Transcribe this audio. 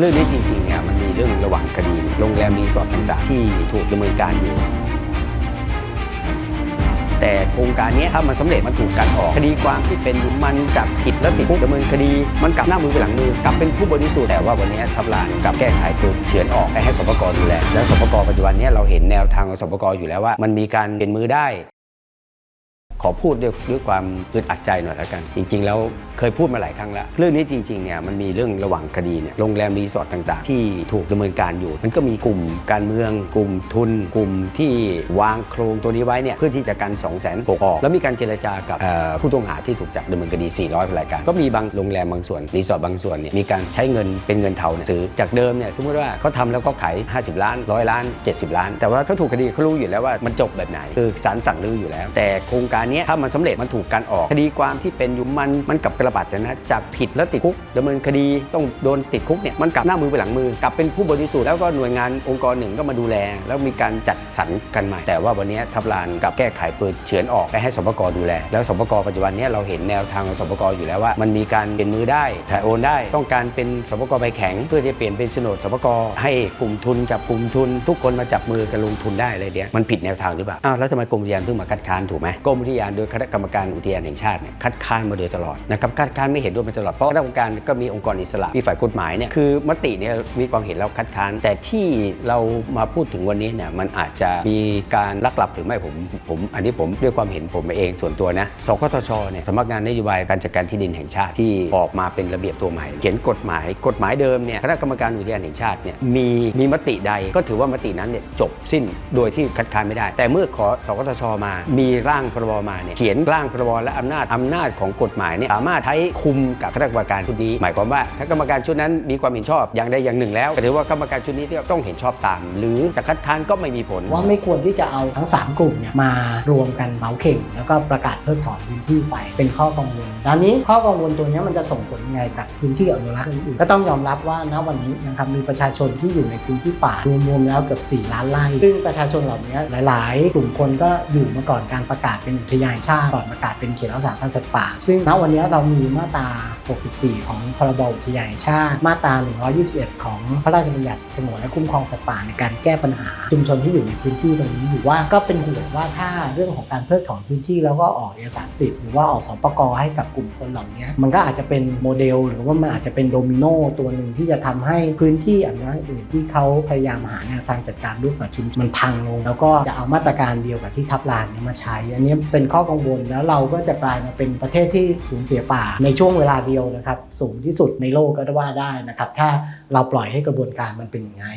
เรื่องนี้จริงๆเนี่ยมันมีเรื่องระหว่างคดีโรงแรมรีสอร์ทต่างๆที่ถูกดำเนินการอยู่ แต่โครงการนี้ถ้ามันสำเร็จมันถูกกันออก คดีความที่เป็นอยู่มันจับผิดแล้วติดคุกดำเนินคดี มันกลับหน้ามือไปหลังมือกลับเป็นผู้บริสุทธิ์แต่ว่าวันนี้ทับลานกลับแก้ไขคือเฉือนออกให้ให้สปกดูแลแล้วสปกปัจจุบันเนี้เราเห็นแนวทางของสปกอยู่แล้วว่า มันมีการเป็นมือได้ ขอพูดด้วยด้วยความอึดอัดใจหน่อยแล้วกัน จริง ๆ แล้วเคยพูดมาหลายครั้งแล้ว เรื่องนี้จริงๆเนี่ยมันมีเรื่องระหว่างคดีเนี่ยโรงแรมรีสอร์ทต่างๆ ที่ถูกดำเนินการอยู่ มันก็มีกลุ่มการเมือง กลุ่มทุน กลุ่มที่วางโครงตัวนี้ไว้เนี่ยเพื่อที่จะกัน2 0 0 0 0 0ออกแล้วมีการเจรจากับผู้ต้องหาที่ถูกจับดำเนินคดี 400รายการก็มีบางโรงแรมบางส่วนรีสอร์ทบางส่วนเนี่ยมีการใช้เงินเป็นเงินเทาเนี่ยซื้อจากเดิมเนี่ยสมมติว่าเขาทำแล้วก็ขาย 50 ล้าน100ล้าน 70 ล้าน แต่ว่าถ้าถูกคดีเขารู้อยู่แล้วว่ามันจบแบบไหนคือศาลสั่งรื้ออยู่แล้ว แต่โครงการเนี้ยถ้ามันสำเร็จมันถูกการออก คดีความที่เป็นอยู่มันมันกลับกระบาดนะจากผิดแล้วติดคุกดำเนินคดีต้องโดนติดคุกเนี่ยมันกลับหน้ามือไปหลังมือกลับเป็นผู้บริสุทธิ์แล้วก็หน่วยงานองค์กรหนึ่งก็มาดูแล แล้วมีการจัดสรรกันใหม่ แต่ว่าวันนี้ทับลานกลับแก้ไขเปิดเฉือนออกไปให้สปกดูแล แล้วสปกปัจจุบันเนี้เราเห็นแนวทางของสปกอยู่แล้วว่า มันมีการเป็นมือได้ถ่ายโอนได้ ต้องการเป็นสปกใบแข็ง เพื่อจะเปลี่ยนเป็นโฉนดสปกให้กลุ่มทุนจับกลุ่มทุน ทุกคนมาจับมือกันลงทุนได้อะไรเนี้ยมันผิดแนวทางหรือเปล่าอ้าวแล้วทำไมกรมอุทยานเพิ่งมาคัดค้านถูกไหมกรมอุทยานโดยคณะกรรมการอุทยานแห่งชาติเนี่ยคัดค้านมาโดยตลอดนะครับคัดค้านไม่เห็นด้วยมาตลอดเพราะคณะกรรมการก็มีองค์กรอิสระมีฝ่ายกฎหมายเนี่ยคือมติเนี่ยมีความเห็นแล้วคัดค้าน แต่ที่เรามาพูดถึงวันนี้เนี่ยมันอาจจะมีการลักลับหรือไม่ผมผมอันนี้ผมด้วยความเห็นผมเองส่วนตัวนะสคทชเนี่ยสำนักงานนโยบายการจัดการที่ดินแห่งชาติที่ออกมาเป็นระเบียบตัวใหม่ เขียนกฎหมายกฎหมายเดิมเนี่ยคณะกรรมการอุทยานแห่งชาติเนี่ยมีมีมติใดก็ถือว่ามตินั้นเนี่ยจบสิ้นโดยที่คัดค้านไม่ได้ แต่เมื่อขอสคทชมา มีร่างพรบมาเนี่ยเขียนร่างพรบและอำนาจอำนาจของกฎหมายเนี่ยสามารถใช้คุมกับคณะกรรมการชุดนี้ หมายความว่าถ้ากรรมการชุดนั้นมีความเห็นชอบอย่างใดอย่างหนึ่งแล้วก็ถือว่ากรรมการชุดนี้ต้องเห็นชอบตาม หรือจะคัดค้านก็ไม่มีผล ว่าไม่ควรที่จะเอาทั้ง 3 กลุ่มเนี่ยมารวมกันเหมาเข่ง แล้วก็ประกาศเพิกถอนพื้นที่ไปเป็นข้อกังวลด้านนี้ข้อกังวลตัวนี้มันจะส่งผลยังไงกับพื้นที่อนุรักษ์อื่นๆก็ต้องยอมรับว่าณวันนี้นะครับมีประชาชนที่อยู่ในพื้นที่ป่ารวมๆแล้วเกือบ4ล้านไร่ซึ่งประชาชนเหล่านี้หลาย ๆ กลุ่มคนก็อยู่มาก่อนการประกาศเป็นอุทยานแห่งชาติก่อนประกาศเป็นเขตรักษาพันธุ์สัตว์ป่า ซึ่งณวันนี้เรามีมาตรา 64 ของพรบอุทยานแห่งชาติ มาตรา 121 ของพระราชบัญญัติสงวนและคุ้มครองสัตว์ป่าในการแก้ปัญหาชุมชนที่อยู่ในพื้นที่ตรงนี้อยู่ว่าก็เป็นห่วงว่าถ้าเรื่องของการเพิกถอนพื้นที่แล้วก็ออกเอกสารสิทธิ์หรือว่าออกสปกให้กับกลุ่มคนเหล่านี้มันก็อาจจะเป็นโมเดล หรือว่ามันอาจจะเป็นโดมิโนตัวหนึ่งที่จะทำให้พื้นที่อนุรักษ์อื่นที่เขาพยายามหาแนวทางจัดการร่วมกับชุมชนมันพังลง แล้วก็จะเอามาตรการเดียวกับที่ทับลานนี้มาใช้ อันนี้เป็นข้อกังวล แล้วเราก็จะกลายมาเป็นประเทศที่สูญเสียป่าในช่วงเวลาเดียวนะครับสูงที่สุดในโลกก็ว่าได้นะครับถ้าเราปล่อยให้กระบวนการมันเป็นอย่างนี้